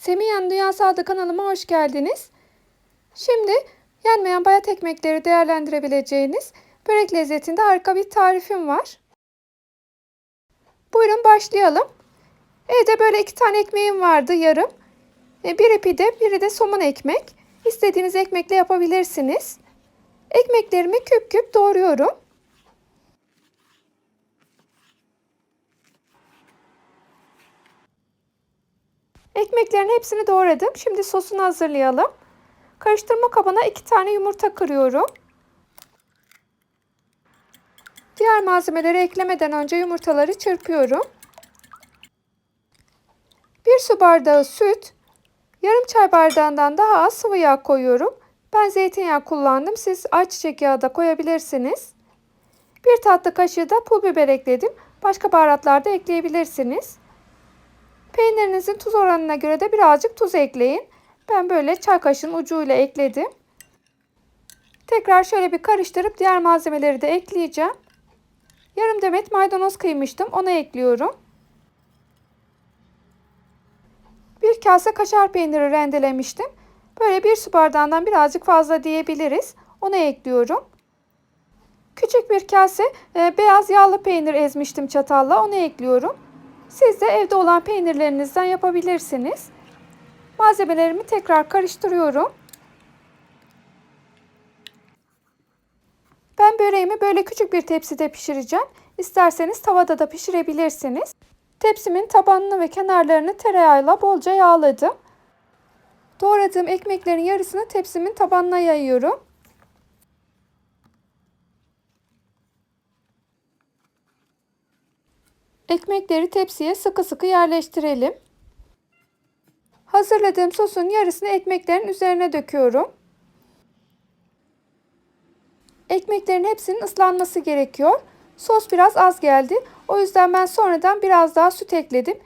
Semiyen Dünyası adlı kanalıma hoş geldiniz. Şimdi yenmeyen bayat ekmekleri değerlendirebileceğiniz börek lezzetinde harika bir tarifim var. Buyurun başlayalım. Evde böyle iki tane ekmeğim vardı yarım. E, Biri pide, biri de somun ekmek. İstediğiniz ekmekle yapabilirsiniz. Ekmeklerimi küp küp doğruyorum. Ekmeklerin hepsini doğradım. Şimdi sosunu hazırlayalım. Karıştırma kabına iki tane yumurta kırıyorum. Diğer malzemeleri eklemeden önce yumurtaları çırpıyorum. Bir su bardağı süt, yarım çay bardağından daha az sıvı yağ koyuyorum. Ben zeytinyağı kullandım. Siz ayçiçek yağı da koyabilirsiniz. Bir tatlı kaşığı da pul biber ekledim. Başka baharatlar da ekleyebilirsiniz. Peynirinizin tuz oranına göre de birazcık tuz ekleyin. Ben böyle çay kaşığının ucuyla ekledim. Tekrar şöyle bir karıştırıp diğer malzemeleri de ekleyeceğim. Yarım demet maydanoz kıymıştım. Onu ekliyorum. Bir kase kaşar peyniri rendelemiştim. Böyle bir su bardağından birazcık fazla diyebiliriz. Onu ekliyorum. Küçük bir kase e, beyaz yağlı peynir ezmiştim çatalla. Onu ekliyorum. Siz de evde olan peynirlerinizden yapabilirsiniz. Malzemelerimi tekrar karıştırıyorum. Ben böreğimi böyle küçük bir tepside pişireceğim. İsterseniz tavada da pişirebilirsiniz. Tepsimin tabanını ve kenarlarını tereyağıyla bolca yağladım. Doğradığım ekmeklerin yarısını tepsimin tabanına yayıyorum. Ekmekleri tepsiye sıkı sıkı yerleştirelim. Hazırladığım sosun yarısını ekmeklerin üzerine döküyorum. Ekmeklerin hepsinin ıslanması gerekiyor. Sos biraz az geldi. O yüzden ben sonradan biraz daha süt ekledim.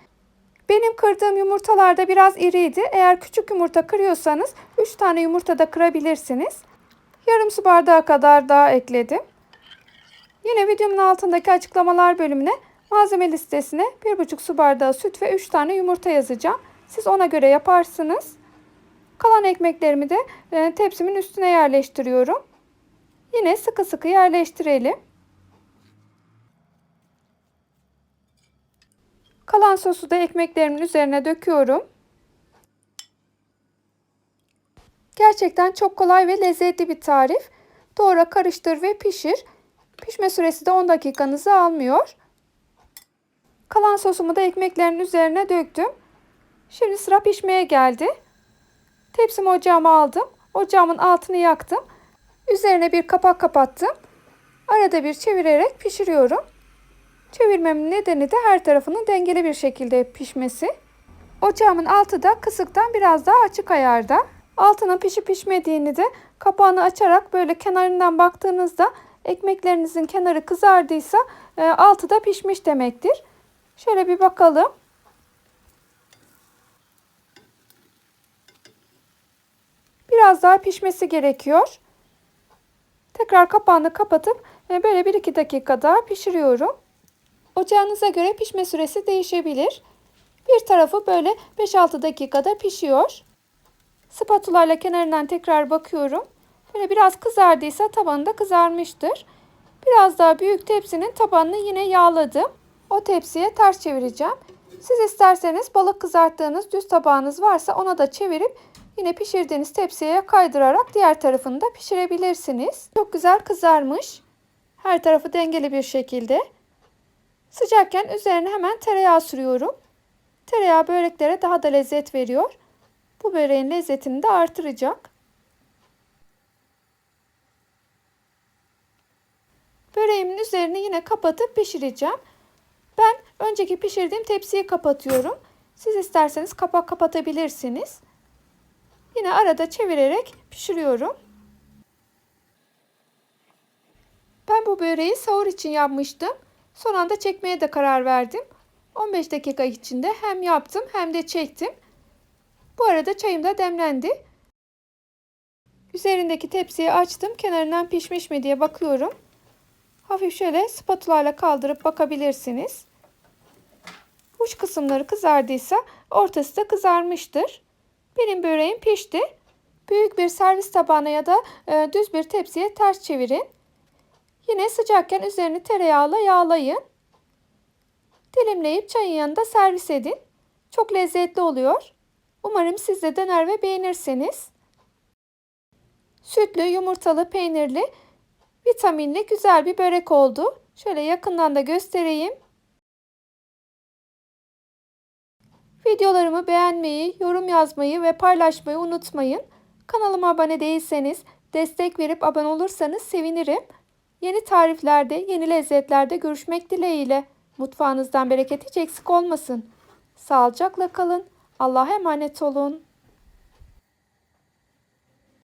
Benim kırdığım yumurtalar da biraz iriydi. Eğer küçük yumurta kırıyorsanız 3 tane yumurta da kırabilirsiniz. Yarım su bardağı kadar daha ekledim. Yine videomun altındaki açıklamalar bölümüne malzeme listesine 1,5 su bardağı süt ve 3 tane yumurta yazacağım. Siz ona göre yaparsınız. Kalan ekmeklerimi de e, tepsimin üstüne yerleştiriyorum. Yine sıkı sıkı yerleştirelim. Kalan sosu da ekmeklerimin üzerine döküyorum. Gerçekten çok kolay ve lezzetli bir tarif. Doğra, karıştır ve pişir. Pişme süresi de 10 dakikanızı almıyor. Kalan sosumu da ekmeklerin üzerine döktüm. Şimdi sıra pişmeye geldi. Tepsimi ocağıma aldım. Ocağımın altını yaktım. Üzerine bir kapak kapattım. Arada bir çevirerek pişiriyorum. Çevirmemin nedeni de her tarafının dengeli bir şekilde pişmesi. Ocağımın altı da kısıktan biraz daha açık ayarda. Altının pişip pişmediğini de kapağını açarak böyle kenarından baktığınızda ekmeklerinizin kenarı kızardıysa e, altı da pişmiş demektir. Şöyle bir bakalım. Biraz daha pişmesi gerekiyor. Tekrar kapağını kapatıp e, böyle 1-2 dakika daha pişiriyorum. Ocağınıza göre pişme süresi değişebilir. Bir tarafı böyle 5-6 dakikada pişiyor. Spatula ile kenarından tekrar bakıyorum. Böyle biraz kızardıysa tabanı da kızarmıştır. Biraz daha büyük tepsinin tabanını yine yağladım. O tepsiye ters çevireceğim. Siz isterseniz balık kızarttığınız düz tabağınız varsa ona da çevirip yine pişirdiğiniz tepsiye kaydırarak diğer tarafını da pişirebilirsiniz. Çok güzel kızarmış. Her tarafı dengeli bir şekilde. Sıcakken üzerine hemen tereyağı sürüyorum. Tereyağı böreklere daha da lezzet veriyor. Bu böreğin lezzetini de artıracak. Böreğimin üzerini yine kapatıp pişireceğim. Önceki pişirdiğim tepsiyi kapatıyorum. Siz isterseniz kapak kapatabilirsiniz. Yine arada çevirerek pişiriyorum. Ben bu böreği sahur için yapmıştım. Son anda çekmeye de karar verdim. 15 dakika içinde hem yaptım hem de çektim. Bu arada çayım da demlendi. Üzerindeki tepsiyi açtım. Kenarından pişmiş mi diye bakıyorum. Hafif şöyle spatula ile kaldırıp bakabilirsiniz. Uç kısımları kızardıysa ortası da kızarmıştır. Benim böreğim pişti. Büyük bir servis tabağına ya da e, düz bir tepsiye ters çevirin. Yine sıcakken üzerini tereyağıyla yağlayın. Dilimleyip çayın yanında servis edin. Çok lezzetli oluyor. Umarım siz de dener ve beğenirsiniz. Sütlü, yumurtalı, peynirli, vitaminli güzel bir börek oldu. Şöyle yakından da göstereyim. Videolarımı beğenmeyi, yorum yazmayı ve paylaşmayı unutmayın. Kanalıma abone değilseniz, destek verip abone olursanız sevinirim. Yeni tariflerde, yeni lezzetlerde görüşmek dileğiyle. Mutfağınızdan bereket hiç eksik olmasın. Sağlıcakla kalın. Allah'a emanet olun.